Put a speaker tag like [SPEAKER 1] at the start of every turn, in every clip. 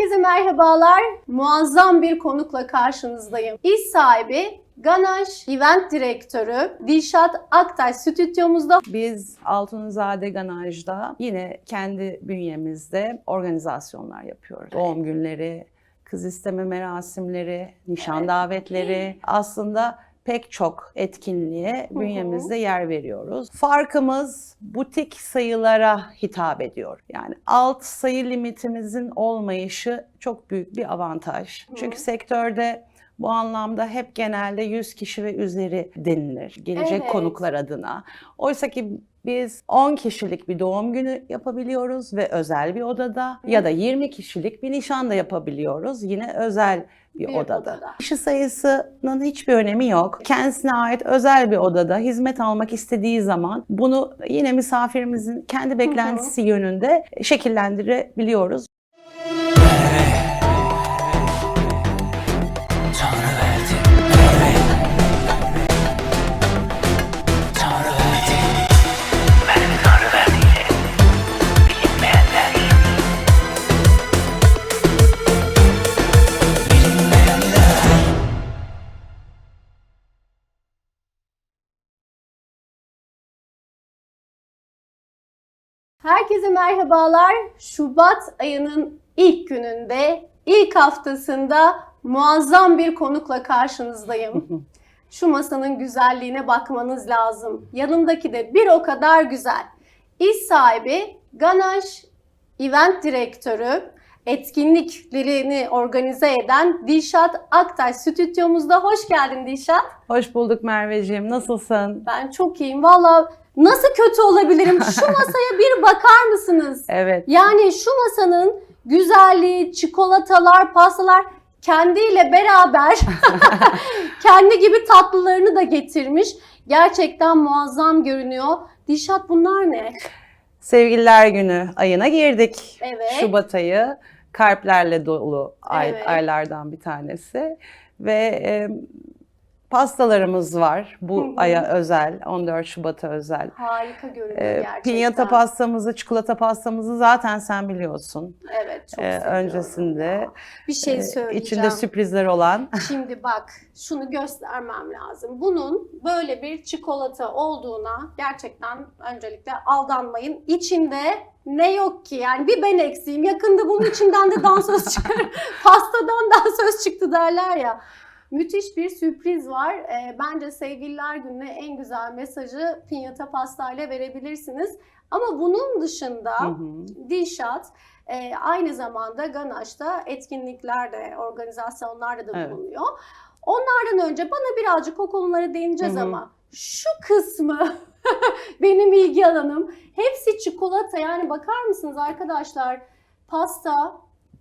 [SPEAKER 1] Herkese merhabalar. Muazzam bir konukla karşınızdayım. İş sahibi Ganaj Event Direktörü Dilşat Aktaş stüdyomuzda.
[SPEAKER 2] Biz Altunizade Ganaj'da yine kendi bünyemizde organizasyonlar yapıyoruz. Doğum günleri, kız isteme merasimleri, nişan davetleri aslında pek çok etkinliğe bünyemizde yer veriyoruz. Farkımız butik sayılara hitap ediyor. Yani alt sayı limitimizin olmayışı çok büyük bir avantaj. Çünkü sektörde bu anlamda hep genelde 100 kişi ve üzeri denilir gelecek
[SPEAKER 1] Evet.
[SPEAKER 2] konuklar adına. Oysa ki biz 10 kişilik bir doğum günü yapabiliyoruz ve özel bir odada ya da 20 kişilik bir nişan da yapabiliyoruz yine özel bir,
[SPEAKER 1] Bir
[SPEAKER 2] odada.
[SPEAKER 1] odada.
[SPEAKER 2] Kişi sayısının hiçbir önemi yok. Kendisine ait özel bir odada hizmet almak istediği zaman bunu yine misafirimizin kendi beklentisi yönünde şekillendirebiliyoruz.
[SPEAKER 1] Herkese merhabalar. Şubat ayının ilk gününde, ilk haftasında muazzam bir konukla karşınızdayım. Şu masanın güzelliğine bakmanız lazım. Yanımdaki de bir o kadar güzel. İş sahibi Ganaj Event Direktörü, etkinliklerini organize eden Dilşat Aktaş stüdyomuzda. Hoş geldin Dilşat.
[SPEAKER 2] Hoş bulduk Merveciğim. Nasılsın?
[SPEAKER 1] Ben çok iyiyim. Valla nasıl kötü olabilirim? Şu masaya bir bakar mısınız?
[SPEAKER 2] Evet.
[SPEAKER 1] Yani şu masanın güzelliği, çikolatalar, pastalar kendiyle beraber kendi gibi tatlılarını da getirmiş. Gerçekten muazzam görünüyor. Dişat bunlar ne?
[SPEAKER 2] Sevgililer Günü ayına girdik.
[SPEAKER 1] Evet.
[SPEAKER 2] Şubat ayı kalplerle dolu ay-
[SPEAKER 1] Evet.
[SPEAKER 2] aylardan bir tanesi ve e, pastalarımız var bu aya özel 14 Şubat'a özel.
[SPEAKER 1] Harika görünüyor
[SPEAKER 2] E,
[SPEAKER 1] gerçekten.
[SPEAKER 2] pinyata pastamızı, çikolata pastamızı zaten sen biliyorsun.
[SPEAKER 1] Evet çok
[SPEAKER 2] E,
[SPEAKER 1] seviyorum.
[SPEAKER 2] öncesinde
[SPEAKER 1] Bir şey
[SPEAKER 2] e,
[SPEAKER 1] söyleyeceğim.
[SPEAKER 2] içinde sürprizler olan.
[SPEAKER 1] Şimdi bak şunu göstermem lazım. Bunun böyle bir çikolata olduğuna gerçekten öncelikle aldanmayın. İçinde ne yok ki yani bir ben eksiğim. Yakında bunun içinden de dansöz çıkar. Pastadan dansöz çıktı derler ya. Müthiş bir sürpriz var. Ee, bence sevgililer gününe en güzel mesajı pinyata pastayla verebilirsiniz. Ama bunun dışında
[SPEAKER 2] Hı hı.
[SPEAKER 1] Dilşat e, aynı zamanda Ganaş'ta etkinliklerde, organizasyonlarda da
[SPEAKER 2] Evet.
[SPEAKER 1] bulunuyor. Onlardan önce bana birazcık o konulara değineceğiz
[SPEAKER 2] Hı hı.
[SPEAKER 1] ama şu kısmı benim ilgi alanım. Hepsi çikolata yani bakar mısınız arkadaşlar? Pasta,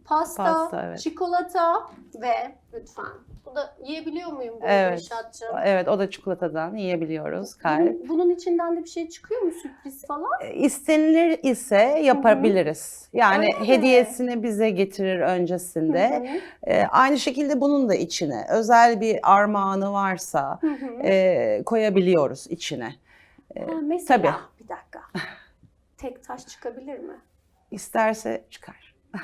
[SPEAKER 1] pasta,
[SPEAKER 2] Pasta, evet.
[SPEAKER 1] çikolata ve lütfen. Bu da yiyebiliyor muyum bunu
[SPEAKER 2] Evet.
[SPEAKER 1] Dilşat'cığım?
[SPEAKER 2] Evet o da çikolatadan yiyebiliyoruz kalp.
[SPEAKER 1] Bunun, bunun içinden de bir şey çıkıyor mu sürpriz falan?
[SPEAKER 2] E, İstenilir ise yapabiliriz. Yani
[SPEAKER 1] Öyle mi?
[SPEAKER 2] hediyesini bize getirir öncesinde.
[SPEAKER 1] Hı hı.
[SPEAKER 2] E, aynı şekilde bunun da içine özel bir armağanı varsa
[SPEAKER 1] Hı hı.
[SPEAKER 2] e, koyabiliyoruz içine. E,
[SPEAKER 1] Ha, mesela
[SPEAKER 2] tabii.
[SPEAKER 1] bir dakika. Tek taş çıkabilir mi?
[SPEAKER 2] isterse çıkar.
[SPEAKER 1] Aa,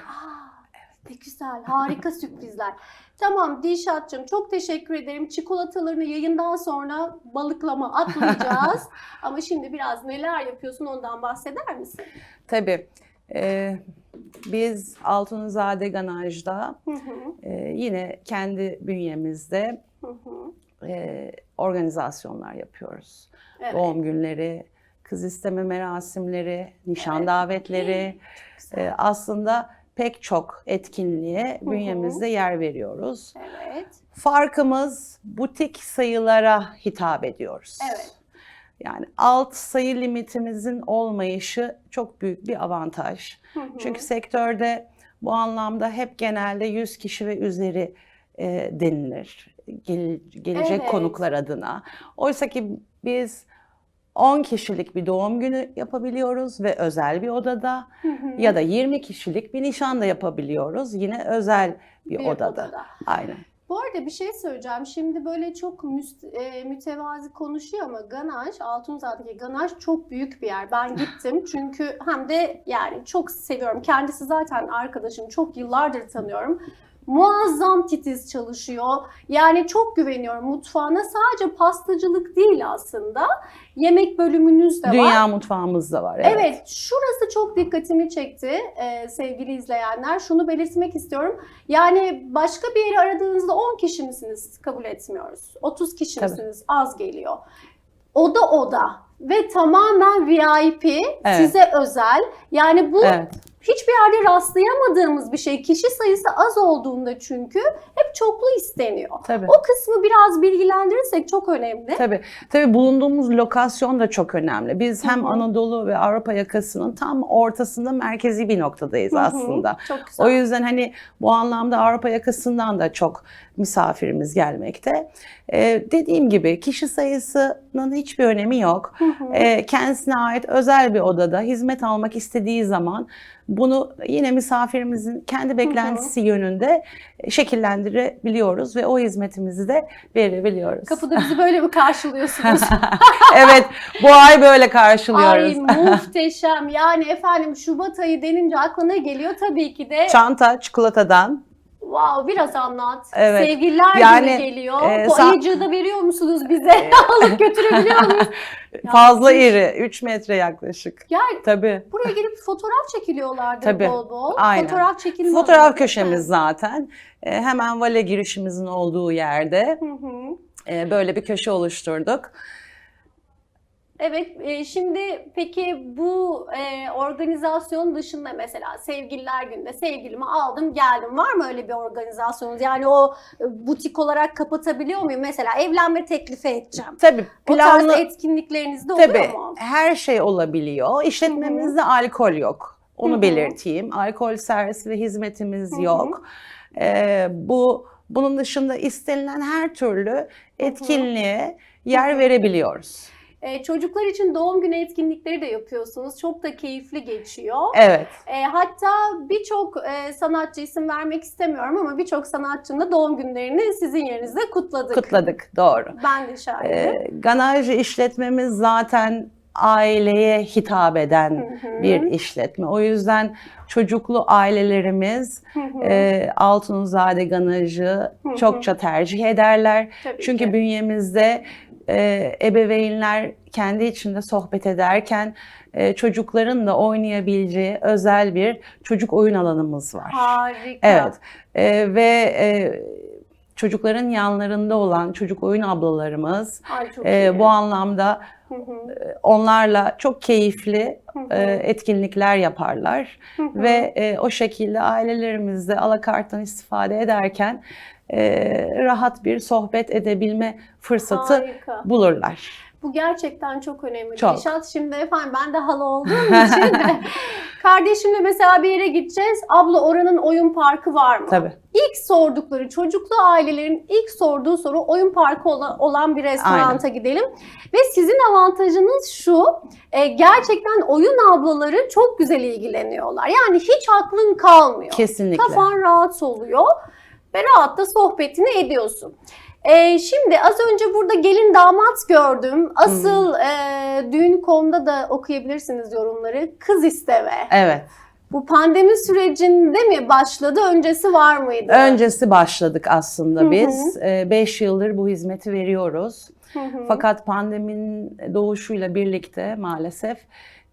[SPEAKER 1] Ne güzel, harika sürprizler. Tamam Dilşat'cığım çok teşekkür ederim. Çikolatalarını yayından sonra balıklama atlayacağız. Ama şimdi biraz neler yapıyorsun ondan bahseder misin?
[SPEAKER 2] Tabii. e, biz Altunizade Ganaj'da
[SPEAKER 1] Hı hı,
[SPEAKER 2] e, yine kendi bünyemizde
[SPEAKER 1] hı hı.
[SPEAKER 2] e, organizasyonlar yapıyoruz.
[SPEAKER 1] Evet.
[SPEAKER 2] Doğum günleri, kız isteme merasimleri, nişan
[SPEAKER 1] Evet.
[SPEAKER 2] davetleri. Ee, aslında pek çok etkinliğe bünyemizde yer veriyoruz.
[SPEAKER 1] Evet.
[SPEAKER 2] Farkımız butik sayılara hitap ediyoruz.
[SPEAKER 1] Evet.
[SPEAKER 2] Yani alt sayı limitimizin olmayışı çok büyük bir avantaj. Çünkü sektörde bu anlamda hep genelde 100 kişi ve üzeri e, denilir gel- gelecek
[SPEAKER 1] Evet.
[SPEAKER 2] konuklar adına. Oysa ki biz 10 kişilik bir doğum günü yapabiliyoruz ve özel bir odada
[SPEAKER 1] Hı hı.
[SPEAKER 2] ya da 20 kişilik bir nişan da yapabiliyoruz yine özel bir,
[SPEAKER 1] Bir
[SPEAKER 2] odada.
[SPEAKER 1] odada.
[SPEAKER 2] Aynen.
[SPEAKER 1] Bu arada bir şey söyleyeceğim. Şimdi böyle çok müst- e, mütevazi konuşuyor ama Ganaj, Altunzada'daki Ganaj çok büyük bir yer. Ben gittim çünkü hem de yani çok seviyorum. Kendisi zaten arkadaşım. Çok yıllardır tanıyorum. Muazzam titiz çalışıyor. Yani çok güveniyorum mutfağına. Sadece pastacılık değil aslında. Yemek bölümünüz de var.
[SPEAKER 2] Dünya mutfağımız da var. Evet.
[SPEAKER 1] Evet, şurası çok dikkatimi çekti e, sevgili izleyenler. Şunu belirtmek istiyorum. Yani başka bir yeri aradığınızda 10 kişi misiniz? Kabul etmiyoruz. 30 kişi
[SPEAKER 2] Tabii.
[SPEAKER 1] misiniz? Az geliyor. Oda oda ve tamamen VIP,
[SPEAKER 2] Evet.
[SPEAKER 1] size özel. Yani bu
[SPEAKER 2] Evet.
[SPEAKER 1] Hiçbir yerde rastlayamadığımız bir şey. Kişi sayısı az olduğunda çünkü hep çoklu isteniyor.
[SPEAKER 2] Tabii.
[SPEAKER 1] O kısmı biraz bilgilendirirsek çok önemli.
[SPEAKER 2] Tabii. Tabii bulunduğumuz lokasyon da çok önemli. Biz hem
[SPEAKER 1] Hı hı.
[SPEAKER 2] Anadolu ve Avrupa yakasının tam ortasında merkezi bir noktadayız
[SPEAKER 1] Hı hı,
[SPEAKER 2] aslında.
[SPEAKER 1] Çok güzel.
[SPEAKER 2] O yüzden hani bu anlamda Avrupa yakasından da çok misafirimiz gelmekte. Ee, dediğim gibi kişi sayısının hiçbir önemi yok.
[SPEAKER 1] Hı hı.
[SPEAKER 2] Kendisine ait özel bir odada hizmet almak istediği zaman bunu yine misafirimizin kendi beklentisi yönünde şekillendirebiliyoruz ve o hizmetimizi de verebiliyoruz.
[SPEAKER 1] Kapıda bizi böyle mi karşılıyorsunuz?
[SPEAKER 2] evet, bu ay böyle
[SPEAKER 1] Ay
[SPEAKER 2] karşılıyoruz.
[SPEAKER 1] muhteşem. Yani efendim Şubat ayı denince akla ne geliyor? Tabii ki de
[SPEAKER 2] Çanta çikolatadan.
[SPEAKER 1] Wow biraz anlat.
[SPEAKER 2] Evet.
[SPEAKER 1] Sevgililer
[SPEAKER 2] Yani,
[SPEAKER 1] günü geliyor.
[SPEAKER 2] e,
[SPEAKER 1] Bu ayıcığı da veriyor musunuz bize? Alıp götürebiliyor muyuz? Ya,
[SPEAKER 2] Fazla
[SPEAKER 1] müthiş.
[SPEAKER 2] iri, 3 metre yaklaşık.
[SPEAKER 1] Ya
[SPEAKER 2] Tabii.
[SPEAKER 1] buraya gelip fotoğraf çekiliyorlardır
[SPEAKER 2] Tabii,
[SPEAKER 1] bol bol.
[SPEAKER 2] aynen.
[SPEAKER 1] Fotoğraf çekilme
[SPEAKER 2] Fotoğraf
[SPEAKER 1] alanı.
[SPEAKER 2] köşemiz zaten. Ee, hemen vale girişimizin olduğu yerde
[SPEAKER 1] Hı hı.
[SPEAKER 2] e, böyle bir köşe oluşturduk.
[SPEAKER 1] Evet, e, şimdi peki bu e, organizasyon dışında mesela sevgililer günde sevgilimi aldım geldim var mı öyle bir organizasyonunuz? Yani o e, butik olarak kapatabiliyor muyum? Mesela evlenme teklifi edeceğim.
[SPEAKER 2] Tabii
[SPEAKER 1] O tarz
[SPEAKER 2] planlı
[SPEAKER 1] etkinlikleriniz de oluyor
[SPEAKER 2] tabii
[SPEAKER 1] mu?
[SPEAKER 2] her şey olabiliyor. İşletmemizde alkol yok. Onu
[SPEAKER 1] Hı hı.
[SPEAKER 2] belirteyim. Alkol servisi ve hizmetimiz
[SPEAKER 1] Hı hı.
[SPEAKER 2] yok. Ee, bu bunun dışında istenilen her türlü etkinliğe yer verebiliyoruz.
[SPEAKER 1] E, çocuklar için doğum günü etkinlikleri de yapıyorsunuz. Çok da keyifli geçiyor.
[SPEAKER 2] Evet.
[SPEAKER 1] E, hatta birçok e, sanatçı isim vermek istemiyorum ama birçok sanatçının da doğum günlerini sizin yerinizde kutladık.
[SPEAKER 2] Kutladık. Doğru.
[SPEAKER 1] Ben de şahidim.
[SPEAKER 2] Ee, ganaj işletmemiz zaten aileye hitap eden
[SPEAKER 1] Hı hı.
[SPEAKER 2] bir işletme. O yüzden çocuklu ailelerimiz
[SPEAKER 1] Hı hı.
[SPEAKER 2] e, Altunzade ganajı
[SPEAKER 1] Hı hı.
[SPEAKER 2] çokça tercih ederler.
[SPEAKER 1] Tabii
[SPEAKER 2] Çünkü
[SPEAKER 1] ki.
[SPEAKER 2] bünyemizde e, ebeveynler kendi içinde sohbet ederken e, çocukların da oynayabileceği özel bir çocuk oyun alanımız var.
[SPEAKER 1] Harika.
[SPEAKER 2] Evet E, ve e, çocukların yanlarında olan çocuk oyun ablalarımız
[SPEAKER 1] Ay
[SPEAKER 2] e, bu anlamda
[SPEAKER 1] Hı hı,
[SPEAKER 2] onlarla çok keyifli
[SPEAKER 1] hı hı,
[SPEAKER 2] e, etkinlikler yaparlar
[SPEAKER 1] hı hı.
[SPEAKER 2] ve e, o şekilde ailelerimiz de alakarttan istifade ederken e, rahat bir sohbet edebilme fırsatı
[SPEAKER 1] Harika.
[SPEAKER 2] bulurlar.
[SPEAKER 1] Bu gerçekten çok önemli.
[SPEAKER 2] Çok.
[SPEAKER 1] Dilşat şimdi efendim ben de hala olduğum için kardeşimle mesela bir yere gideceğiz. Abla oranın oyun parkı var mı?
[SPEAKER 2] Tabii.
[SPEAKER 1] İlk sordukları çocuklu ailelerin ilk sorduğu soru oyun parkı ola- olan bir restoranta gidelim. Ve sizin avantajınız şu e, gerçekten oyun ablaları çok güzel ilgileniyorlar. Yani hiç aklın kalmıyor.
[SPEAKER 2] Kesinlikle.
[SPEAKER 1] Kafan rahat oluyor ve rahat da sohbetini ediyorsun. Ee, şimdi az önce burada gelin damat gördüm. Asıl
[SPEAKER 2] Hmm.
[SPEAKER 1] e, düğün.com'da da okuyabilirsiniz yorumları. Kız isteme.
[SPEAKER 2] Evet.
[SPEAKER 1] Bu pandemi sürecinde mi başladı? Öncesi var mıydı?
[SPEAKER 2] Öncesi başladık aslında biz. 5 yıldır bu hizmeti veriyoruz.
[SPEAKER 1] Hı hı.
[SPEAKER 2] Fakat pandeminin doğuşuyla birlikte maalesef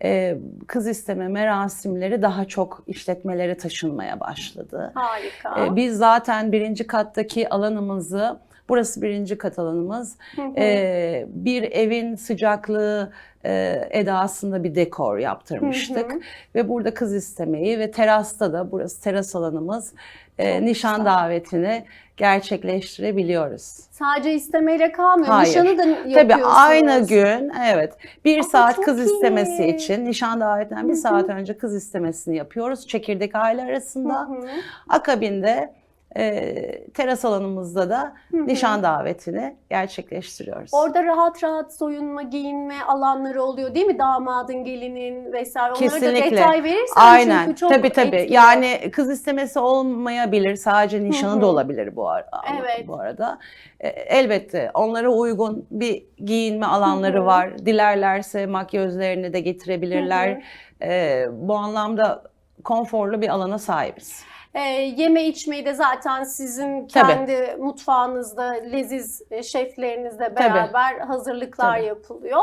[SPEAKER 2] e, kız isteme merasimleri daha çok işletmelere taşınmaya başladı.
[SPEAKER 1] Harika.
[SPEAKER 2] E, Biz zaten birinci kattaki alanımızı, burası birinci kat alanımız,
[SPEAKER 1] Hı hı.
[SPEAKER 2] e, bir evin sıcaklığı e, edasında bir dekor yaptırmıştık.
[SPEAKER 1] Hı hı.
[SPEAKER 2] Ve burada kız istemeyi ve terasta da, burası teras alanımız, e, nişan
[SPEAKER 1] güzel.
[SPEAKER 2] davetini gerçekleştirebiliyoruz.
[SPEAKER 1] Sadece istemeyle kalmıyor.
[SPEAKER 2] Hayır.
[SPEAKER 1] Nişanı da yapıyorsunuz.
[SPEAKER 2] Tabii aynı gün evet bir
[SPEAKER 1] Aa,
[SPEAKER 2] saat kız
[SPEAKER 1] iyi.
[SPEAKER 2] istemesi için nişan davetinden bir saat önce kız istemesini yapıyoruz çekirdek aile
[SPEAKER 1] Hı
[SPEAKER 2] arasında.
[SPEAKER 1] hı.
[SPEAKER 2] Akabinde e, teras alanımızda da nişan davetini gerçekleştiriyoruz.
[SPEAKER 1] Orada rahat rahat soyunma, giyinme alanları oluyor değil mi? Damadın, gelinin vesaire. Onlara da
[SPEAKER 2] Kesinlikle.
[SPEAKER 1] detay verirsen
[SPEAKER 2] Aynen.
[SPEAKER 1] çünkü çok
[SPEAKER 2] tabii tabii.
[SPEAKER 1] etkiliyor.
[SPEAKER 2] Yani kız istemesi olmayabilir. Sadece nişanı
[SPEAKER 1] hı.
[SPEAKER 2] da olabilir bu, ara,
[SPEAKER 1] Evet.
[SPEAKER 2] bu arada. E, elbette onlara uygun bir giyinme alanları
[SPEAKER 1] Hı hı.
[SPEAKER 2] var. Dilerlerse makyözlerini de getirebilirler. E, bu anlamda konforlu bir alana sahibiz.
[SPEAKER 1] Ee, yeme içmeyi de zaten sizin
[SPEAKER 2] Tabii.
[SPEAKER 1] kendi mutfağınızda leziz e, şeflerinizle beraber hazırlıklar
[SPEAKER 2] Tabii.
[SPEAKER 1] yapılıyor.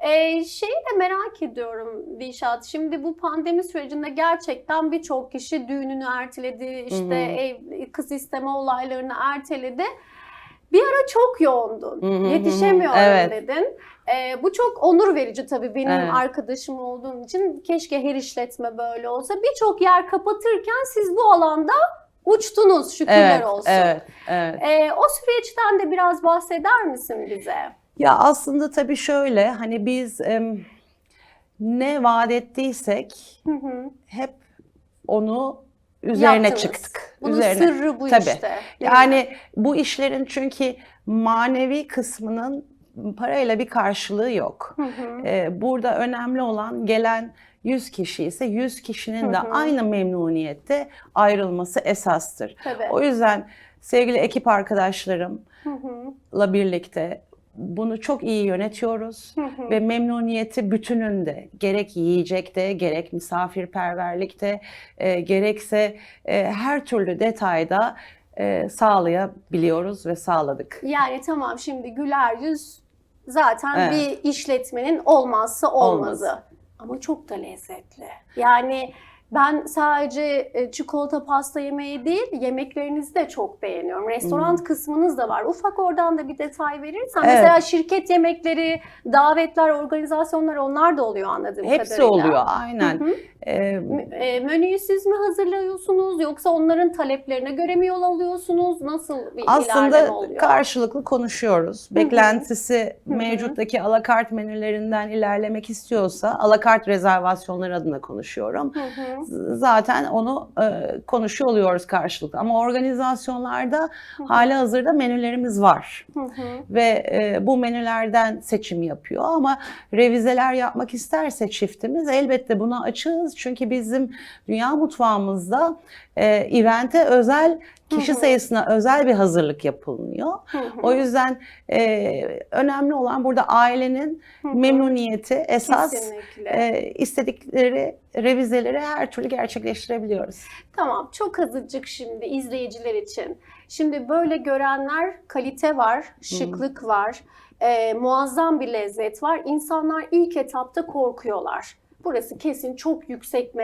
[SPEAKER 1] Ee, şeyi de merak ediyorum Dilşat. Şimdi bu pandemi sürecinde gerçekten birçok kişi düğününü erteledi, işte
[SPEAKER 2] Hı hı.
[SPEAKER 1] ev, kız isteme olaylarını erteledi. Bir ara çok yoğundun.
[SPEAKER 2] Hı hı.
[SPEAKER 1] Yetişemiyorum
[SPEAKER 2] Evet.
[SPEAKER 1] dedin. Ee, bu çok onur verici tabii benim
[SPEAKER 2] Evet.
[SPEAKER 1] arkadaşım olduğun için. Keşke her işletme böyle olsa. Birçok yer kapatırken siz bu alanda uçtunuz şükürler
[SPEAKER 2] Evet,
[SPEAKER 1] olsun.
[SPEAKER 2] evet, evet.
[SPEAKER 1] Ee, o süreçten de biraz bahseder misin bize?
[SPEAKER 2] Ya aslında tabii şöyle hani biz em, ne vaat ettiysek
[SPEAKER 1] Hı hı.
[SPEAKER 2] hep onu üzerine
[SPEAKER 1] Yaptınız.
[SPEAKER 2] çıktık.
[SPEAKER 1] Bunun
[SPEAKER 2] üzerine.
[SPEAKER 1] sırrı bu
[SPEAKER 2] Tabii.
[SPEAKER 1] işte. değil mi?
[SPEAKER 2] Yani bu işlerin çünkü manevi kısmının parayla bir karşılığı yok.
[SPEAKER 1] Hı hı.
[SPEAKER 2] Ee, burada önemli olan gelen 100 kişi ise 100 kişinin de
[SPEAKER 1] Hı hı.
[SPEAKER 2] aynı memnuniyette ayrılması esastır.
[SPEAKER 1] Tabii.
[SPEAKER 2] O yüzden sevgili ekip arkadaşlarımla birlikte bunu çok iyi yönetiyoruz
[SPEAKER 1] Hı hı.
[SPEAKER 2] ve memnuniyeti bütününde gerek yiyecekte gerek misafirperverlikte e, gerekse e, her türlü detayda e, sağlayabiliyoruz ve sağladık.
[SPEAKER 1] Yani tamam şimdi güler yüz zaten
[SPEAKER 2] Evet.
[SPEAKER 1] bir işletmenin olmazsa olmazı.
[SPEAKER 2] Olmaz.
[SPEAKER 1] Ama çok da lezzetli. Yani ben sadece e, çikolata pasta yemeği değil, yemeklerinizi de çok beğeniyorum. Restoran kısmınız da var. Ufak oradan da bir detay verirsen.
[SPEAKER 2] Evet.
[SPEAKER 1] Mesela şirket yemekleri, davetler, organizasyonlar onlar da oluyor anladığım
[SPEAKER 2] Hepsi
[SPEAKER 1] kadarıyla.
[SPEAKER 2] oluyor aynen.
[SPEAKER 1] Hı hı.
[SPEAKER 2] E,
[SPEAKER 1] Menüyü siz mi hazırlıyorsunuz yoksa onların taleplerine göre mi yol alıyorsunuz? Nasıl bir
[SPEAKER 2] Aslında
[SPEAKER 1] oluyor?
[SPEAKER 2] karşılıklı konuşuyoruz.
[SPEAKER 1] hı.
[SPEAKER 2] Beklentisi
[SPEAKER 1] hı.
[SPEAKER 2] mevcuttaki alakart menülerinden ilerlemek istiyorsa alakart rezervasyonları adına konuşuyorum.
[SPEAKER 1] Hı hı.
[SPEAKER 2] Zaten onu e, konuşuyor oluyoruz karşılıklı. Ama organizasyonlarda
[SPEAKER 1] Hı hı.
[SPEAKER 2] hali hazırda menülerimiz var.
[SPEAKER 1] Hı hı.
[SPEAKER 2] Ve e, bu menülerden seçim yapıyor. Ama revizeler yapmak isterse çiftimiz elbette buna açığız. Çünkü bizim dünya mutfağımızda e, evente özel, kişi
[SPEAKER 1] Hı hı.
[SPEAKER 2] sayısına özel bir hazırlık yapılmıyor.
[SPEAKER 1] Hı hı.
[SPEAKER 2] O yüzden e, önemli olan burada ailenin
[SPEAKER 1] Hı hı.
[SPEAKER 2] memnuniyeti esas.
[SPEAKER 1] Kesinlikle.
[SPEAKER 2] E, istedikleri revizeleri her türlü gerçekleştirebiliyoruz.
[SPEAKER 1] Tamam, çok azıcık şimdi izleyiciler için. Şimdi böyle görenler kalite var, şıklık var, e, muazzam bir lezzet var. İnsanlar ilk etapta korkuyorlar. Burası kesin çok yüksek.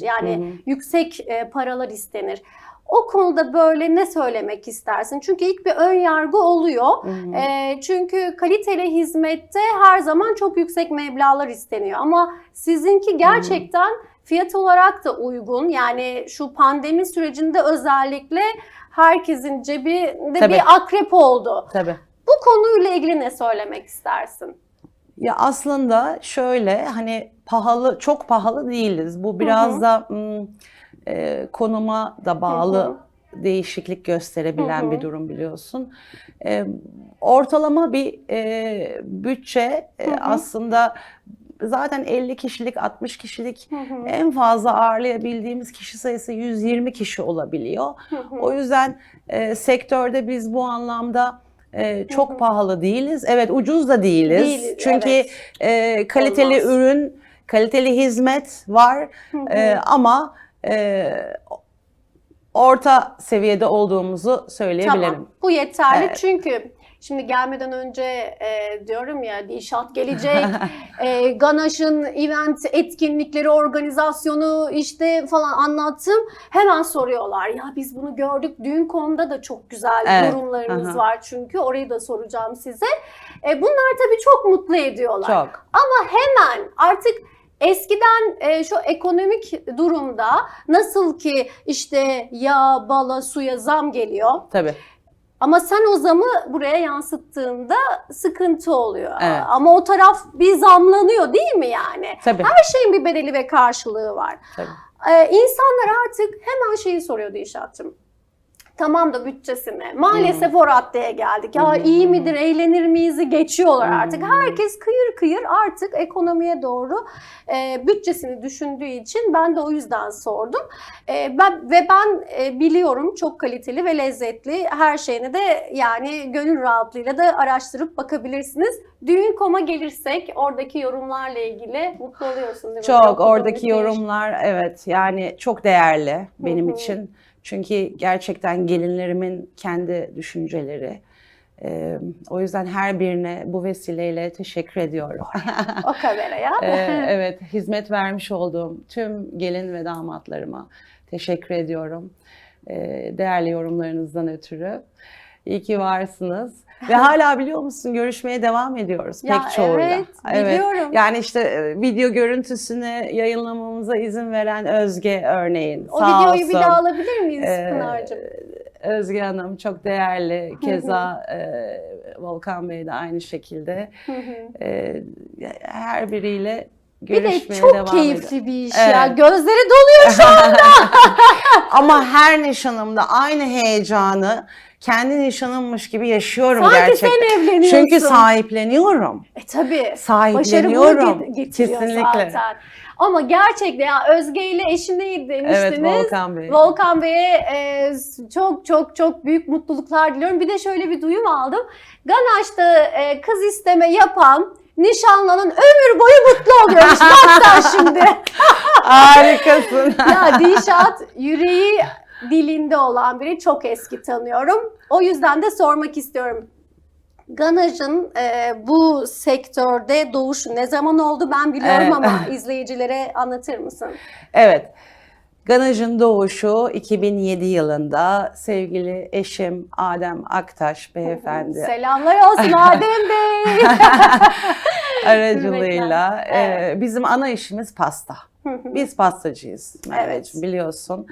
[SPEAKER 2] Hı hı,
[SPEAKER 1] yani
[SPEAKER 2] hı.
[SPEAKER 1] yüksek e, paralar istenir. O konuda böyle ne söylemek istersin? Çünkü ilk bir ön yargı oluyor.
[SPEAKER 2] Hı hı.
[SPEAKER 1] E, çünkü kaliteli hizmette her zaman çok yüksek meblağlar isteniyor. Ama sizinki gerçekten fiyat olarak da uygun. Yani şu pandemi sürecinde özellikle herkesin cebinde
[SPEAKER 2] Tabii.
[SPEAKER 1] bir akrep oldu.
[SPEAKER 2] Tabii.
[SPEAKER 1] Bu konuyla ilgili ne söylemek istersin?
[SPEAKER 2] Ya aslında şöyle hani pahalı çok pahalı değiliz. Bu biraz
[SPEAKER 1] hı.
[SPEAKER 2] da mm, e, konuma da bağlı
[SPEAKER 1] Hı
[SPEAKER 2] değişiklik gösterebilen
[SPEAKER 1] Hı hı.
[SPEAKER 2] bir durum biliyorsun. E, ortalama bir e, bütçe e,
[SPEAKER 1] Hı hı.
[SPEAKER 2] aslında zaten 50 kişilik 60 kişilik
[SPEAKER 1] Hı hı.
[SPEAKER 2] en fazla ağırlayabildiğimiz kişi sayısı 120 kişi olabiliyor.
[SPEAKER 1] Hı hı.
[SPEAKER 2] O yüzden e, sektörde biz bu anlamda e, çok
[SPEAKER 1] Hı hı.
[SPEAKER 2] pahalı değiliz. Evet ucuz da değiliz.
[SPEAKER 1] Değiliz,
[SPEAKER 2] Çünkü
[SPEAKER 1] evet.
[SPEAKER 2] e, kaliteli
[SPEAKER 1] Olmaz.
[SPEAKER 2] ürün, kaliteli hizmet var
[SPEAKER 1] Hı hı.
[SPEAKER 2] E, ama e, orta seviyede olduğumuzu söyleyebilirim.
[SPEAKER 1] Tamam. Bu yeterli
[SPEAKER 2] Evet.
[SPEAKER 1] çünkü şimdi gelmeden önce e, diyorum ya Dişat gelecek, e, Ganaş'ın event etkinlikleri, organizasyonu işte falan anlattım. Hemen soruyorlar ya biz bunu gördük. Düğün konuda da çok güzel
[SPEAKER 2] Evet,
[SPEAKER 1] yorumlarınız
[SPEAKER 2] aha.
[SPEAKER 1] var çünkü orayı da soracağım size. E, bunlar tabii çok mutlu ediyorlar.
[SPEAKER 2] Çok.
[SPEAKER 1] Ama hemen artık eskiden e, şu ekonomik durumda nasıl ki işte yağ, bala, suya zam geliyor.
[SPEAKER 2] Tabii.
[SPEAKER 1] Ama sen o zamı buraya yansıttığında sıkıntı oluyor.
[SPEAKER 2] Evet.
[SPEAKER 1] Ama o taraf bir zamlanıyor değil mi yani?
[SPEAKER 2] Tabii.
[SPEAKER 1] Her şeyin bir bedeli ve karşılığı var.
[SPEAKER 2] tabii.
[SPEAKER 1] Ee, insanlar artık hemen şeyi soruyor Dilşat'cığım. Tamam da bütçesine. Maalesef o raddeye geldik. Ya iyi midir, eğlenir miyiz geçiyorlar artık. Herkes kıyır kıyır artık ekonomiye doğru e, bütçesini düşündüğü için ben de o yüzden sordum. E, ben ve ben e, biliyorum çok kaliteli ve lezzetli her şeyini de yani gönül rahatlığıyla da araştırıp bakabilirsiniz. Düğün.com'a gelirsek oradaki yorumlarla ilgili mutlu oluyorsun değil mi?
[SPEAKER 2] Çok
[SPEAKER 1] Okuduğum
[SPEAKER 2] oradaki
[SPEAKER 1] bir
[SPEAKER 2] yorumlar evet yani çok değerli benim için. Çünkü gerçekten gelinlerimin kendi düşünceleri. Ee, o yüzden her birine bu vesileyle teşekkür ediyorum.
[SPEAKER 1] O kameraya.
[SPEAKER 2] Ee, evet, hizmet vermiş olduğum tüm gelin ve damatlarıma teşekkür ediyorum. Ee, değerli yorumlarınızdan ötürü. İyi ki varsınız. Ve hala biliyor musun görüşmeye devam ediyoruz
[SPEAKER 1] Ya
[SPEAKER 2] pek çoğuyla.
[SPEAKER 1] evet, biliyorum.
[SPEAKER 2] Yani işte e, video görüntüsünü yayınlamamıza izin veren Özge örneğin.
[SPEAKER 1] O
[SPEAKER 2] sağ
[SPEAKER 1] videoyu bir
[SPEAKER 2] olsun.
[SPEAKER 1] daha alabilir miyiz
[SPEAKER 2] Ee,
[SPEAKER 1] Pınar'cığım?
[SPEAKER 2] Özge Hanım çok değerli. Keza e, Volkan Bey de aynı şekilde. E, her biriyle
[SPEAKER 1] Bir de
[SPEAKER 2] görüşmeye
[SPEAKER 1] çok
[SPEAKER 2] devam
[SPEAKER 1] keyifli
[SPEAKER 2] ediyorum.
[SPEAKER 1] bir iş ya.
[SPEAKER 2] Evet.
[SPEAKER 1] Gözleri doluyor şu an.
[SPEAKER 2] Ama her nişanımda aynı heyecanı kendi nişanımmış gibi yaşıyorum
[SPEAKER 1] Sanki
[SPEAKER 2] gerçekten.
[SPEAKER 1] sen evleniyorsun.
[SPEAKER 2] Çünkü sahipleniyorum.
[SPEAKER 1] E tabii. Başarı
[SPEAKER 2] Sahipleniyorum.
[SPEAKER 1] get- getiriyor
[SPEAKER 2] Kesinlikle.
[SPEAKER 1] zaten. Ama gerçekten ya Özge ile eşindeydi demiştiniz.
[SPEAKER 2] Evet Volkan Bey.
[SPEAKER 1] Volkan Bey'e e, çok çok çok büyük mutluluklar diliyorum. Bir de şöyle bir duyum aldım. Ganaş'ta e, kız isteme yapan nişanlanan ömür boyu mutlu oluyormuş. Bak şimdi.
[SPEAKER 2] Harikasın.
[SPEAKER 1] ya Dilşat yüreği dilinde olan biri çok eski tanıyorum. O yüzden de sormak istiyorum. Ganaj'ın e, bu sektörde doğuşu ne zaman oldu ben biliyorum
[SPEAKER 2] Evet.
[SPEAKER 1] ama izleyicilere anlatır mısın?
[SPEAKER 2] Evet. Ganaj'ın doğuşu 2007 yılında sevgili eşim Adem Aktaş beyefendi
[SPEAKER 1] Selamlar olsun Adem Bey.
[SPEAKER 2] aracılığıyla e, bizim ana işimiz pasta. Biz pastacıyız Merveciğim biliyorsun.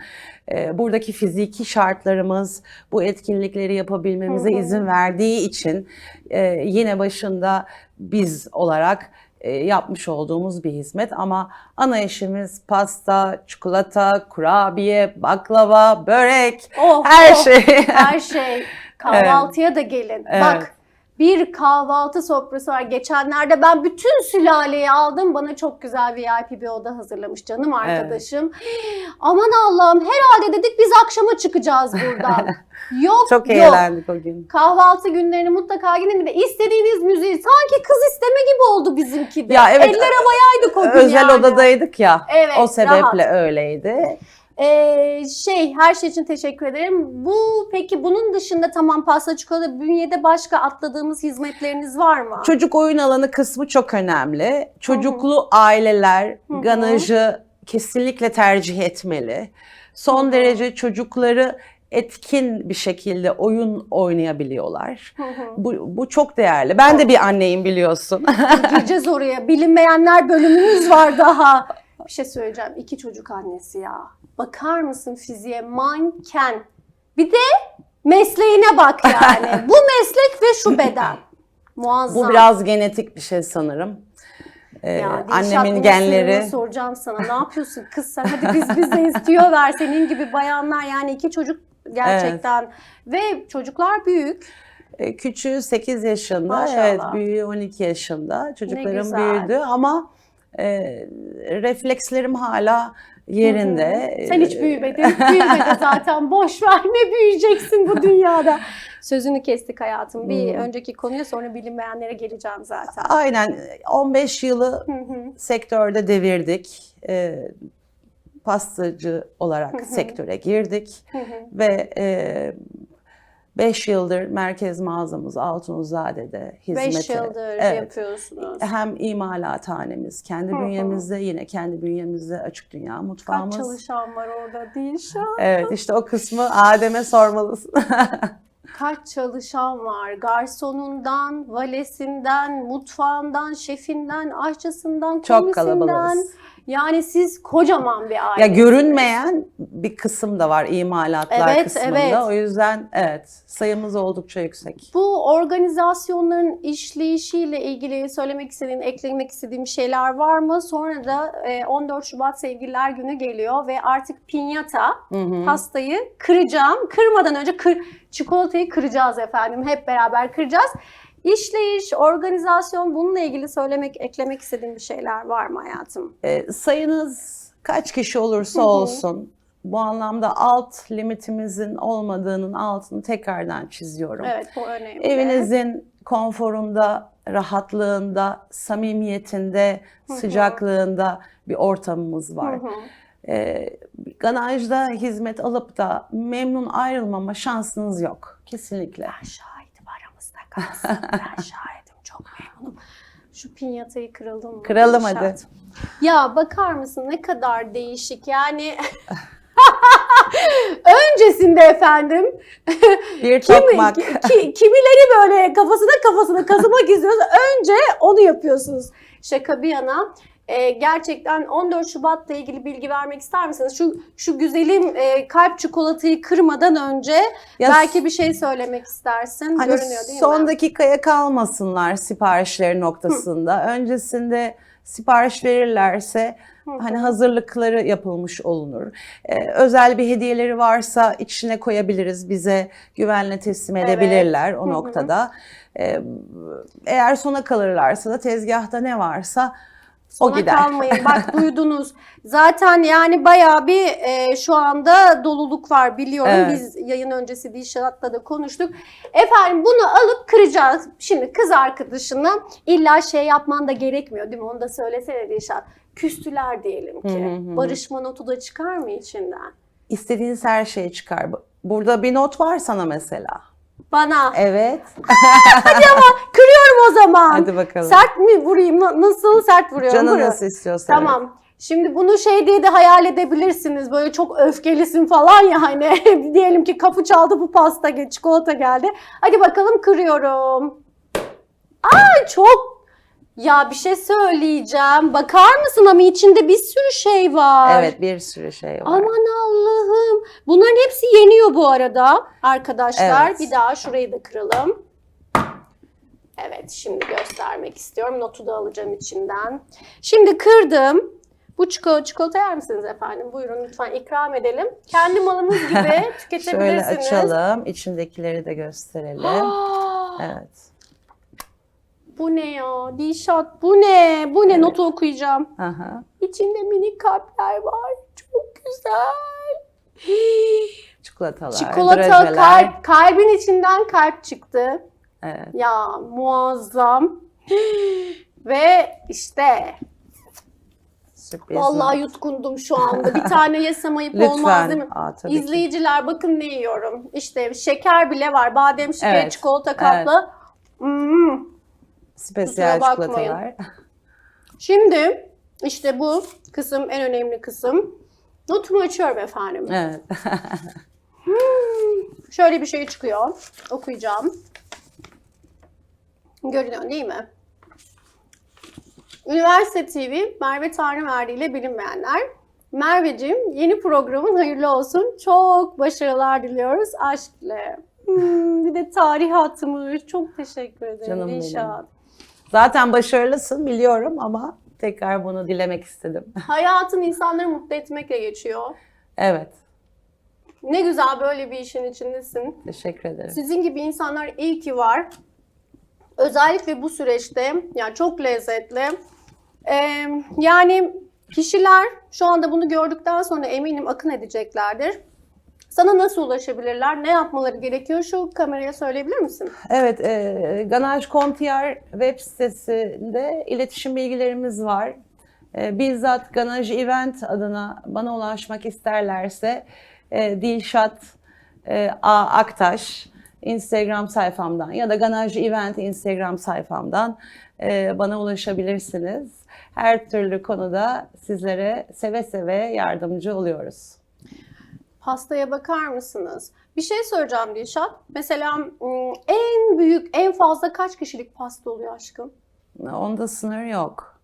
[SPEAKER 2] E, buradaki fiziki şartlarımız bu etkinlikleri yapabilmemize izin verdiği için e, yine başında biz olarak e, yapmış olduğumuz bir hizmet ama ana işimiz pasta, çikolata, kurabiye, baklava, börek,
[SPEAKER 1] Oh,
[SPEAKER 2] her
[SPEAKER 1] oh,
[SPEAKER 2] şey.
[SPEAKER 1] Her şey. Kahvaltıya da gelin.
[SPEAKER 2] Evet.
[SPEAKER 1] Bak bir kahvaltı sofrası var. Geçenlerde ben bütün sülaleyi aldım. Bana çok güzel VIP bir oda hazırlamış canım arkadaşım. Aman Allah'ım herhalde dedik biz akşama çıkacağız buradan. yok
[SPEAKER 2] Çok
[SPEAKER 1] yok.
[SPEAKER 2] eğlendik o gün.
[SPEAKER 1] Kahvaltı günlerini mutlaka gidin bir de istediğiniz müziği sanki kız isteme gibi oldu bizimki de.
[SPEAKER 2] Ya evet,
[SPEAKER 1] Eller havayaydık o gün
[SPEAKER 2] Özel
[SPEAKER 1] yani.
[SPEAKER 2] odadaydık ya.
[SPEAKER 1] Evet,
[SPEAKER 2] o sebeple
[SPEAKER 1] rahat.
[SPEAKER 2] öyleydi.
[SPEAKER 1] Ee, şey her şey için teşekkür ederim. Bu peki bunun dışında tamam pasta çikolata bünyede başka atladığımız hizmetleriniz var mı?
[SPEAKER 2] Çocuk oyun alanı kısmı çok önemli. Çocuklu aileler
[SPEAKER 1] hı.
[SPEAKER 2] ganajı kesinlikle tercih etmeli. Son
[SPEAKER 1] Hı hı.
[SPEAKER 2] derece çocukları etkin bir şekilde oyun oynayabiliyorlar.
[SPEAKER 1] Hı hı.
[SPEAKER 2] Bu, bu çok değerli. Ben de bir anneyim biliyorsun.
[SPEAKER 1] Gireceğiz oraya. Bilinmeyenler bölümümüz var daha. Bir şey söyleyeceğim. İki çocuk annesi ya. Bakar mısın fiziğe? Manken. Bir de mesleğine bak yani. Bu meslek ve şu beden. Muazzam.
[SPEAKER 2] bu biraz genetik bir şey sanırım. Ee,
[SPEAKER 1] Ya
[SPEAKER 2] annemin genleri.
[SPEAKER 1] soracağım sana. Ne yapıyorsun kız sen? Hadi biz bizeyiz. Tüyo ver. Senin gibi bayanlar yani iki çocuk gerçekten. Ve çocuklar büyük.
[SPEAKER 2] E, Küçüğü 8 yaşında,
[SPEAKER 1] Maşallah.
[SPEAKER 2] evet büyüğü 12 yaşında. Çocuklarım büyüdü ama e, reflekslerim hala yerinde.
[SPEAKER 1] Sen hiç büyümedin. Büyümedi zaten. Boş ver. Ne büyüyeceksin bu dünyada? Sözünü kestik hayatım. Bir
[SPEAKER 2] Hı.
[SPEAKER 1] önceki konuya sonra bilinmeyenlere geleceğim zaten.
[SPEAKER 2] Aynen 15 yılı sektörde devirdik. E, pastacı olarak sektöre girdik
[SPEAKER 1] Hı hı.
[SPEAKER 2] Ve 5 yıldır merkez mağazamız Altunzade'de hizmete.
[SPEAKER 1] Beş yıldır
[SPEAKER 2] Evet.
[SPEAKER 1] yapıyorsunuz.
[SPEAKER 2] Hem imalathanemiz, kendi
[SPEAKER 1] Hı hı.
[SPEAKER 2] bünyemizde yine kendi bünyemizde açık dünya
[SPEAKER 1] Kaç
[SPEAKER 2] mutfağımız.
[SPEAKER 1] çalışan var orada değil şu an?
[SPEAKER 2] Evet işte o kısmı Adem'e sormalısın.
[SPEAKER 1] Kaç çalışan var? Garsonundan, valesinden, mutfağından, şefinden, aşçısından,
[SPEAKER 2] Çok
[SPEAKER 1] komisinden.
[SPEAKER 2] kalabalığız.
[SPEAKER 1] Yani siz kocaman bir aile.
[SPEAKER 2] Ya görünmeyen bir kısım da var imalatlar
[SPEAKER 1] Evet,
[SPEAKER 2] kısmında.
[SPEAKER 1] evet.
[SPEAKER 2] O yüzden evet sayımız oldukça yüksek.
[SPEAKER 1] Bu organizasyonların işleyişiyle ilgili söylemek istediğin, eklemek istediğim şeyler var mı? Sonra da e, 14 Şubat Sevgililer Günü geliyor ve artık pinyata,
[SPEAKER 2] Hı hı.
[SPEAKER 1] pastayı kıracağım. Kırmadan önce kır, çikolatayı kıracağız efendim. Hep beraber kıracağız. İşleyiş, organizasyon bununla ilgili söylemek, eklemek istediğin bir şeyler var mı hayatım?
[SPEAKER 2] E, sayınız kaç kişi olursa olsun bu anlamda alt limitimizin olmadığının altını tekrardan çiziyorum.
[SPEAKER 1] Evet bu önemli.
[SPEAKER 2] Evinizin konforunda, rahatlığında, samimiyetinde,
[SPEAKER 1] Hı hı.
[SPEAKER 2] sıcaklığında bir ortamımız var.
[SPEAKER 1] Hı hı.
[SPEAKER 2] E, ganajda hizmet alıp da memnun ayrılmama şansınız yok. Kesinlikle.
[SPEAKER 1] Kalsın. Ben şahidim çok memnunum. Şu pinyatayı kıralım mı?
[SPEAKER 2] Kıralım
[SPEAKER 1] Şart.
[SPEAKER 2] hadi.
[SPEAKER 1] Ya bakar mısın ne kadar değişik yani. Öncesinde efendim
[SPEAKER 2] Bir
[SPEAKER 1] kimi,
[SPEAKER 2] tokmak.
[SPEAKER 1] ki- kimileri böyle kafasına kafasına kazımak istiyorsa önce onu yapıyorsunuz. Şaka bir yana. E, gerçekten 14 Şubat'la ilgili bilgi vermek ister misiniz? Şu şu güzelim e, kalp çikolatayı kırmadan önce
[SPEAKER 2] Ya
[SPEAKER 1] belki bir şey söylemek istersin.
[SPEAKER 2] Hani
[SPEAKER 1] Görünüyor değil
[SPEAKER 2] son
[SPEAKER 1] mi?
[SPEAKER 2] dakikaya kalmasınlar siparişleri noktasında. Öncesinde sipariş verirlerse hani hazırlıkları yapılmış olunur. Ee, özel bir hediyeleri varsa içine koyabiliriz. Bize güvenle teslim
[SPEAKER 1] Evet.
[SPEAKER 2] edebilirler
[SPEAKER 1] Hı
[SPEAKER 2] o
[SPEAKER 1] hı.
[SPEAKER 2] noktada. Ee, eğer sona kalırlarsa da tezgahta ne varsa o
[SPEAKER 1] Sona
[SPEAKER 2] gider.
[SPEAKER 1] kalmayın. Bak duydunuz. Zaten yani bayağı bir e, şu anda doluluk var biliyorum.
[SPEAKER 2] Evet.
[SPEAKER 1] Biz yayın öncesi Dişat'la da konuştuk. Efendim bunu alıp kıracağız. Şimdi kız arkadaşına illa şey yapman da gerekmiyor değil mi? Onu da söylesene Dişat. Küstüler diyelim ki.
[SPEAKER 2] Hı hı.
[SPEAKER 1] Barışma notu da çıkar mı içinden?
[SPEAKER 2] İstediğiniz her şey çıkar. Burada bir not var sana mesela.
[SPEAKER 1] Bana.
[SPEAKER 2] Evet.
[SPEAKER 1] Kırıyorum o zaman.
[SPEAKER 2] Hadi bakalım.
[SPEAKER 1] Sert mi vurayım? Na- Nasıl sert vuruyorum?
[SPEAKER 2] Canı
[SPEAKER 1] Vuruyorum.
[SPEAKER 2] nasıl istiyorsa.
[SPEAKER 1] Tamam. Şimdi bunu şey diye de hayal edebilirsiniz. Böyle çok öfkelisin falan ya hani. Diyelim ki kapı çaldı bu pasta çikolata geldi. Hadi bakalım kırıyorum. Ay çok ya bir şey söyleyeceğim. Bakar mısın ama içinde bir sürü şey var.
[SPEAKER 2] Evet bir sürü şey var.
[SPEAKER 1] Aman Allah'ım. Bunların hepsi yeniyor bu arada arkadaşlar.
[SPEAKER 2] Evet.
[SPEAKER 1] Bir daha şurayı da kıralım. Evet şimdi göstermek istiyorum. Notu da alacağım içinden. Şimdi kırdım. Bu çikolata, çikolata yer misiniz efendim? Buyurun lütfen ikram edelim. Kendi malınız gibi
[SPEAKER 2] Şöyle
[SPEAKER 1] tüketebilirsiniz.
[SPEAKER 2] açalım. içindekileri de gösterelim. Evet.
[SPEAKER 1] Bu ne ya? Dişat bu ne? Bu ne?
[SPEAKER 2] Evet.
[SPEAKER 1] Notu okuyacağım.
[SPEAKER 2] Aha.
[SPEAKER 1] İçinde minik kalpler var. Çok güzel.
[SPEAKER 2] Çikolatalar,
[SPEAKER 1] Çikolata
[SPEAKER 2] drajeler.
[SPEAKER 1] kalp, kalbin içinden kalp çıktı.
[SPEAKER 2] Evet.
[SPEAKER 1] Ya muazzam. Ve işte
[SPEAKER 2] Sürpriz.
[SPEAKER 1] vallahi yutkundum şu anda. Bir tane yesem ayıp
[SPEAKER 2] Lütfen.
[SPEAKER 1] olmaz değil mi?
[SPEAKER 2] Aa, tabii ki.
[SPEAKER 1] İzleyiciler bakın ne yiyorum. İşte şeker bile var. Badem şekeri,
[SPEAKER 2] Evet,
[SPEAKER 1] çikolata kaplı. Hmm.
[SPEAKER 2] Spesiyel
[SPEAKER 1] Kusura bakmayın.
[SPEAKER 2] çikolatalar.
[SPEAKER 1] Şimdi işte bu kısım en önemli kısım. Notumu açıyorum efendim.
[SPEAKER 2] Evet.
[SPEAKER 1] Şöyle bir şey çıkıyor. Okuyacağım. Görünüyor değil mi? Üniversite TV Merve Tanrıverdi ile bilinmeyenler. Merveciğim yeni programın hayırlı olsun. Çok başarılar diliyoruz. Aşk ile. Hmm, bir de tarih atmış. Çok teşekkür ederim.
[SPEAKER 2] Canım benim. Zaten başarılısın biliyorum ama tekrar bunu dilemek istedim.
[SPEAKER 1] Hayatın insanları mutlu etmekle geçiyor.
[SPEAKER 2] Evet.
[SPEAKER 1] Ne güzel böyle bir işin içindesin.
[SPEAKER 2] Teşekkür ederim.
[SPEAKER 1] Sizin gibi insanlar iyi ki var. Özellikle bu süreçte yani çok lezzetli. Ee, yani kişiler şu anda bunu gördükten sonra eminim akın edeceklerdir. Sana nasıl ulaşabilirler? Ne yapmaları gerekiyor? Şu kameraya söyleyebilir misin?
[SPEAKER 2] Evet, e, Ganaj.com.tr web sitesinde iletişim bilgilerimiz var. E, bizzat Ganaj Event adına bana ulaşmak isterlerse e, Dilşat e, A. Aktaş Instagram sayfamdan ya da Ganaj Event Instagram sayfamdan e, bana ulaşabilirsiniz. Her türlü konuda sizlere seve seve yardımcı oluyoruz.
[SPEAKER 1] Pastaya bakar mısınız? Bir şey söyleyeceğim Dilşat. Mesela en büyük, en fazla kaç kişilik pasta oluyor aşkım?
[SPEAKER 2] Onda sınır yok.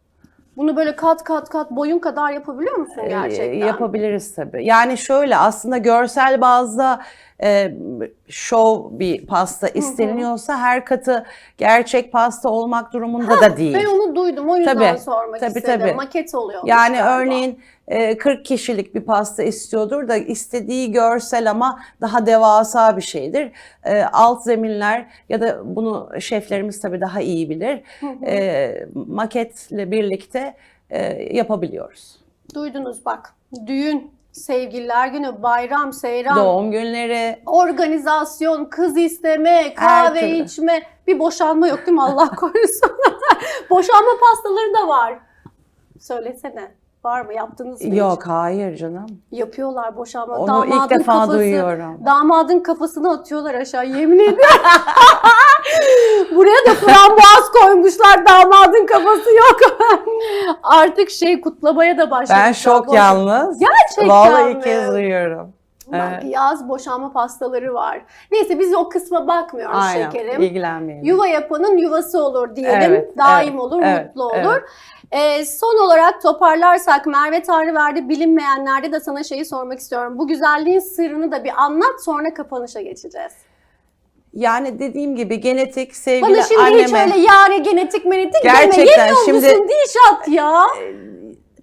[SPEAKER 1] Bunu böyle kat kat kat boyun kadar yapabiliyor musun
[SPEAKER 2] Ee,
[SPEAKER 1] gerçekten?
[SPEAKER 2] Yapabiliriz tabii. Yani şöyle aslında görsel bazda e, şov bir pasta isteniyorsa her katı gerçek pasta olmak durumunda da değil.
[SPEAKER 1] Ben onu duydum o yüzden
[SPEAKER 2] Tabii,
[SPEAKER 1] sormak
[SPEAKER 2] tabii,
[SPEAKER 1] istedim.
[SPEAKER 2] tabii.
[SPEAKER 1] Maket oluyor.
[SPEAKER 2] Yani örneğin e, 40 kişilik bir pasta istiyordur da istediği görsel ama daha devasa bir şeydir. E, Alt zeminler ya da bunu şeflerimiz tabii daha iyi bilir. E, Maketle birlikte e, yapabiliyoruz.
[SPEAKER 1] Duydunuz bak. Düğün, sevgililer günü, bayram, seyran,
[SPEAKER 2] Doğum günleri,
[SPEAKER 1] organizasyon, kız isteme, kahve
[SPEAKER 2] türlü.
[SPEAKER 1] içme. Bir boşanma yok değil mi Allah korusun? boşanma pastaları da var. Söylesene. Var mı? Yaptınız mı?
[SPEAKER 2] Yok hayır canım.
[SPEAKER 1] Yapıyorlar boşanma.
[SPEAKER 2] Onu ilk defa duyuyorum.
[SPEAKER 1] Damadın kafasını atıyorlar aşağı yemin ediyorum. Buraya da frambuaz koymuşlar damadın kafası yok. Artık şey kutlamaya da başlamışlar.
[SPEAKER 2] Ben şok
[SPEAKER 1] Boş-
[SPEAKER 2] yalnız.
[SPEAKER 1] Gerçekten
[SPEAKER 2] Vallahi
[SPEAKER 1] mi?
[SPEAKER 2] ilk kez duyuyorum.
[SPEAKER 1] Bak,
[SPEAKER 2] Evet.
[SPEAKER 1] yaz boşanma pastaları var. Neyse biz o kısma bakmıyoruz
[SPEAKER 2] Aynen.
[SPEAKER 1] şekerim.
[SPEAKER 2] ilgilenmeyelim.
[SPEAKER 1] Yuva yapanın yuvası olur diyelim.
[SPEAKER 2] Evet,
[SPEAKER 1] Daim
[SPEAKER 2] evet,
[SPEAKER 1] olur,
[SPEAKER 2] evet,
[SPEAKER 1] mutlu olur.
[SPEAKER 2] evet.
[SPEAKER 1] Ee, son olarak toparlarsak Merve Tanrıverdi bilinmeyenlerde de sana şeyi sormak istiyorum. Bu güzelliğin sırrını da bir anlat sonra kapanışa geçeceğiz.
[SPEAKER 2] Yani dediğim gibi genetik sevgili
[SPEAKER 1] Bana şimdi
[SPEAKER 2] anneme
[SPEAKER 1] hiç öyle yani genetik menetik
[SPEAKER 2] Gerçekten
[SPEAKER 1] deme.
[SPEAKER 2] Şimdi-
[SPEAKER 1] Dişat ya?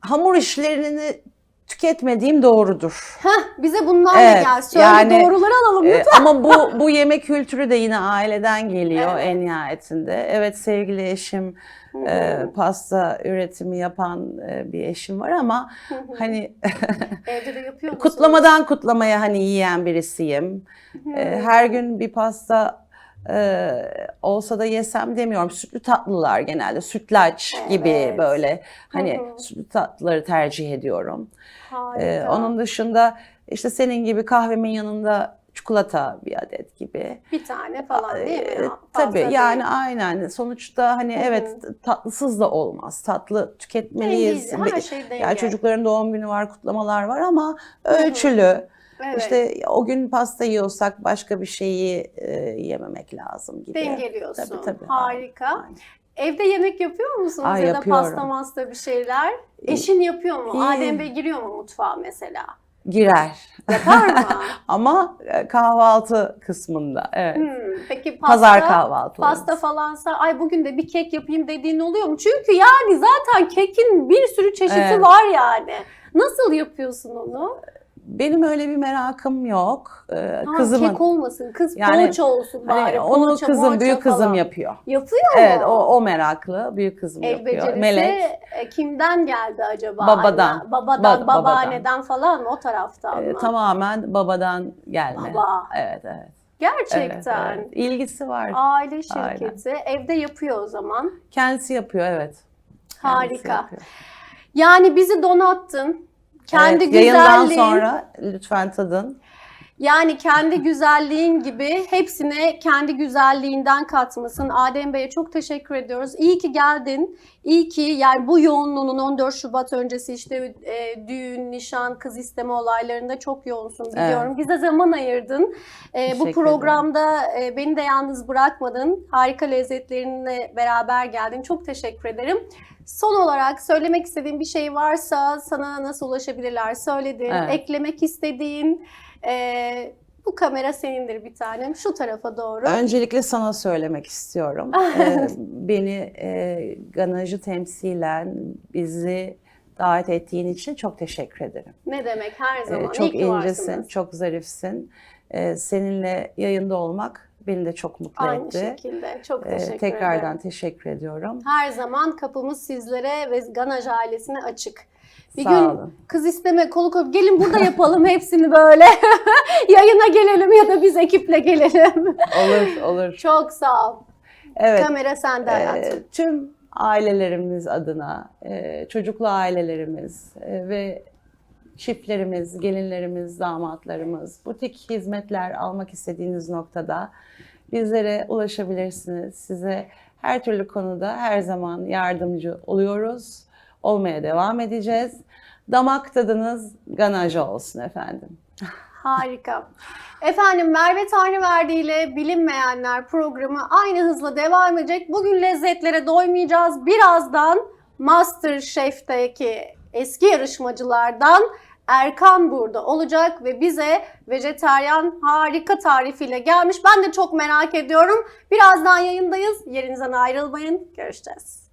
[SPEAKER 2] hamur işlerini tüketmediğim doğrudur.
[SPEAKER 1] Heh, bize bunlarla
[SPEAKER 2] Evet,
[SPEAKER 1] gel. Söyle
[SPEAKER 2] yani,
[SPEAKER 1] doğruları alalım
[SPEAKER 2] Ee,
[SPEAKER 1] lütfen.
[SPEAKER 2] ama bu bu yemek kültürü de yine aileden geliyor
[SPEAKER 1] Evet.
[SPEAKER 2] en nihayetinde. Evet sevgili eşim e, pasta üretimi yapan e, bir eşim var ama hani
[SPEAKER 1] Evde de yapıyor musun?
[SPEAKER 2] kutlamadan kutlamaya hani yiyen birisiyim. E, her gün bir pasta e, olsa da yesem demiyorum. Sütlü tatlılar genelde sütlaç gibi
[SPEAKER 1] Evet.
[SPEAKER 2] böyle hani sütlü tatlıları tercih ediyorum.
[SPEAKER 1] Harika.
[SPEAKER 2] Ee, onun dışında işte senin gibi kahvemin yanında çikolata bir adet gibi.
[SPEAKER 1] bir tane falan değil mi?
[SPEAKER 2] Ee,
[SPEAKER 1] ya?
[SPEAKER 2] Tabii
[SPEAKER 1] Fazla
[SPEAKER 2] yani
[SPEAKER 1] değil.
[SPEAKER 2] aynen. Sonuçta hani
[SPEAKER 1] Hı hı.
[SPEAKER 2] evet tatlısız da olmaz. Tatlı tüketmeliyiz.
[SPEAKER 1] Dengeli, her şey denge.
[SPEAKER 2] yani çocukların doğum günü var, kutlamalar var ama ölçülü.
[SPEAKER 1] Evet.
[SPEAKER 2] İşte o gün pasta yiyorsak başka bir şeyi e, yememek lazım gibi.
[SPEAKER 1] Dengeliyorsun.
[SPEAKER 2] Tabii, tabii.
[SPEAKER 1] Harika.
[SPEAKER 2] Aynen.
[SPEAKER 1] Evde yemek yapıyor musunuz
[SPEAKER 2] Ay,
[SPEAKER 1] ya da
[SPEAKER 2] yapıyorum.
[SPEAKER 1] pasta masta bir şeyler? Eşin yapıyor mu?
[SPEAKER 2] İyi.
[SPEAKER 1] Adem Bey giriyor mu mutfağa mesela?
[SPEAKER 2] Girer.
[SPEAKER 1] Yapar mı?
[SPEAKER 2] Ama e, kahvaltı kısmında. Evet.
[SPEAKER 1] Hmm, Peki pasta,
[SPEAKER 2] Pazar kahvaltılarımız.
[SPEAKER 1] pasta falansa ay bugün de bir kek yapayım dediğin oluyor mu? Çünkü yani zaten kekin bir sürü çeşidi
[SPEAKER 2] Evet.
[SPEAKER 1] var yani. Nasıl yapıyorsun onu?
[SPEAKER 2] Benim öyle bir merakım yok. Ee,
[SPEAKER 1] Ha,
[SPEAKER 2] kızımın.
[SPEAKER 1] Kek olmasın, kız
[SPEAKER 2] Yani,
[SPEAKER 1] poğaça olsun bari.
[SPEAKER 2] Hani onu
[SPEAKER 1] poğaça,
[SPEAKER 2] kızım,
[SPEAKER 1] poğaça
[SPEAKER 2] büyük kızım
[SPEAKER 1] falan.
[SPEAKER 2] yapıyor.
[SPEAKER 1] Yapıyor
[SPEAKER 2] Evet,
[SPEAKER 1] mu?
[SPEAKER 2] o, o meraklı. Büyük kızım
[SPEAKER 1] El
[SPEAKER 2] yapıyor.
[SPEAKER 1] becerisi
[SPEAKER 2] Melek.
[SPEAKER 1] e, kimden geldi acaba?
[SPEAKER 2] Babadan.
[SPEAKER 1] Anne? Babadan,
[SPEAKER 2] Ba-
[SPEAKER 1] babaanneden falan mı? O taraftan
[SPEAKER 2] e,
[SPEAKER 1] mı?
[SPEAKER 2] tamamen babadan gelme.
[SPEAKER 1] Baba.
[SPEAKER 2] Evet, evet. Evet,
[SPEAKER 1] Gerçekten.
[SPEAKER 2] evet. İlgisi var.
[SPEAKER 1] Aile şirketi. Evde yapıyor o zaman.
[SPEAKER 2] Kendisi yapıyor, evet. Kendisi
[SPEAKER 1] Harika.
[SPEAKER 2] yapıyor.
[SPEAKER 1] Yani bizi donattın. Kendi
[SPEAKER 2] Evet, Yayından
[SPEAKER 1] güzelliğin,
[SPEAKER 2] sonra lütfen tadın.
[SPEAKER 1] yani kendi güzelliğin gibi hepsine kendi güzelliğinden katmasın. Adem Bey'e çok teşekkür ediyoruz. İyi ki geldin. İyi ki yani bu yoğunluğunun 14 Şubat öncesi işte e, düğün, nişan, kız isteme olaylarında çok yoğunsun biliyorum. Bize zaman ayırdın. E, bu programda e, beni de yalnız bırakmadın. Harika lezzetlerinle beraber geldin. Çok teşekkür ederim. Son olarak söylemek istediğin bir şey varsa sana nasıl ulaşabilirler söyledin.
[SPEAKER 2] Evet.
[SPEAKER 1] Eklemek istediğin e, bu kamera senindir bir tanem. Şu tarafa doğru.
[SPEAKER 2] Öncelikle sana söylemek istiyorum. Ee, beni e, Ganaj'ı temsilen bizi davet ettiğin için çok teşekkür ederim.
[SPEAKER 1] Ne demek her
[SPEAKER 2] Ee,
[SPEAKER 1] zaman.
[SPEAKER 2] çok
[SPEAKER 1] İyi
[SPEAKER 2] incesin,
[SPEAKER 1] varsınız.
[SPEAKER 2] çok zarifsin. Ee, seninle yayında olmak beni de çok mutlu
[SPEAKER 1] Aynı
[SPEAKER 2] etti.
[SPEAKER 1] şekilde. Çok
[SPEAKER 2] Ee,
[SPEAKER 1] teşekkür
[SPEAKER 2] tekrardan
[SPEAKER 1] ederim.
[SPEAKER 2] teşekkür ediyorum.
[SPEAKER 1] Her zaman kapımız sizlere ve Ganaj ailesine açık. Bir
[SPEAKER 2] Sağ
[SPEAKER 1] gün
[SPEAKER 2] olun.
[SPEAKER 1] kız isteme kolu kolu gelin burada yapalım hepsini böyle. Yayına gelelim ya da biz ekiple gelelim.
[SPEAKER 2] Olur, olur.
[SPEAKER 1] Çok sağ ol.
[SPEAKER 2] Evet.
[SPEAKER 1] Kamera sende hayatım.
[SPEAKER 2] Ee, tüm ailelerimiz adına, e, çocuklu ailelerimiz e, ve çiftlerimiz, gelinlerimiz, damatlarımız, butik hizmetler almak istediğiniz noktada bizlere ulaşabilirsiniz. Size her türlü konuda her zaman yardımcı oluyoruz. Olmaya devam edeceğiz. Damak tadınız ganajı olsun efendim.
[SPEAKER 1] Harika. Efendim Merve Tanrıverdi ile Bilinmeyenler programı aynı hızla devam edecek. Bugün lezzetlere doymayacağız. Birazdan MasterChef'teki eski yarışmacılardan Erkan burada olacak ve bize vejetaryen harika tarifiyle gelmiş. Ben de çok merak ediyorum. Birazdan yayındayız. Yerinizden ayrılmayın. Görüşeceğiz.